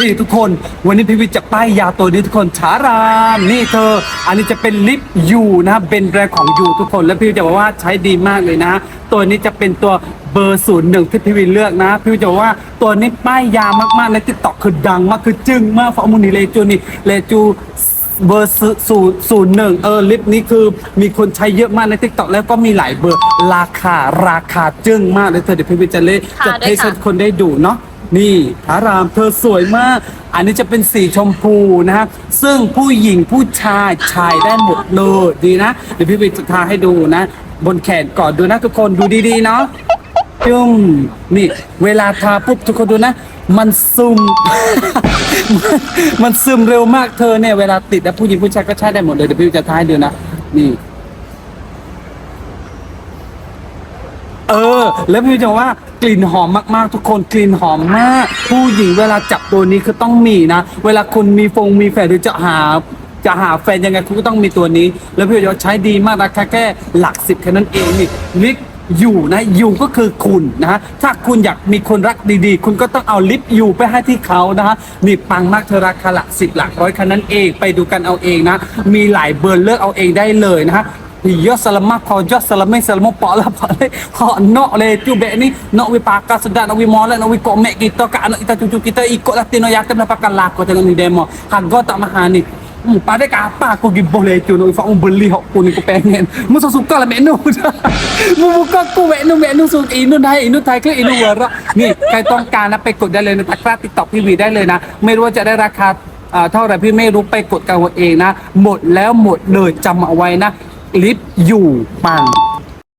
นี่ทุกคน วันนี้พี่วิทย์จะป้ายยาตัวนี้ทุกคนชารามนี่เธอ อันนี้จะเป็นลิปยูนะเป็นแบรนด์ของยูทุกคน แล้วพี่วิทย์จะบอกว่าใช้ดีมากเลยนะ ตัวนี้จะเป็นตัวเบอร์ศูนย์หนึ่งที่พี่วิทย์เลือกนะ พี่วิทย์จะบอกว่าตัวนี้ป้ายยามากๆในติ๊กต็อกคือดังมากคือจึ้งมากฟอร์มูนีเลจูนี่เลจูเบอร์ศูนย์ศูนย์หนึ่งเออลิปนี้คือมีคนใช้เยอะมากในทิกตอกแล้วก็มีหลายเบอร์ราคาราคาจึ้งมากเลยเธอเดี๋ยวพี่วิจะเล่ค่ะจะได้ให้ค่ะคนได้ดูเนาะ นี่พระรามเธอสวยมาก อันนี้จะเป็นสีชมพูนะฮะซึ่งผู้หญิงผู้ชายชายได้หมดเลยดีนะเดี๋ยวพี่วิจะทาให้ดูนะ บนแขนก่อนดูนะทุกคนดูดีๆเนาะจุ้มนี่เวลาทาปุ๊บทุกคนดูนะ มันซึม มันซึมเร็วมากเธอเนี่ยเวลาติดแล้วผู้หญิงผู้ชายก็ใช้ได้หมดเลยเดี๋ยวพี่จะทายดูนะนี่เออ แล้วพี่จะบอกว่า กลิ่นหอมมากๆ ทุกคนกลิ่นหอมมาก ผู้หญิงเวลาจับตัวนี้คือต้องมีนะ เวลาคุณมีฟงมีแฟนหรือจะหาจะหาแฟนยังไงคุณก็ต้องมีตัวนี้ แล้วพี่จะบอกใช้ดีมากราคาแค่หลักสิบแค่นั้นเองนี่ลิปอยู่นะอยู่ก็คือคุณนะฮะถ้าคุณอยากมีคนรักดีๆ คุณก็ต้องเอาลิปอยู่ไปให้ที่เขานะฮะนี่ปังมากเธอราคาหลักสิบหลักร้อยแค่นั้นเองไปดูกันเอาเองนะ มีหลายเบอร์เลือกเอาเองได้เลยนะฮะ ยอสลมาขายอสลไม่สลมปอละพอเลยาเนาะเลยจูเบนี่เนาะวิปากาสดานอกวิมอลนาะวิกอมเมกิตกะนอกอิตาจูจูกิตาอีกอลาตินอยากเต็มละปากันลากก็จะนี่เดโมอคักก็ตะมหานี่ Hmm, pada ke apa aku pergi boleh tu nak aku beli hok pun aku pengen. Mu suka lah menu. Mu buka aku menu menu so inu dai inu thai ke inu wara. นี่ใครต้องการนะไปกดได้เลยในตักรา TikTok พี่วีได้เลยนะ ไม่รู้ว่าจะได้ราคาเท่าไรพี่ไม่รู้ไปกดกันเองนะ หมดแล้วหมดเลยจำเอาไว้นะ ลิฟต์อยู่ปัง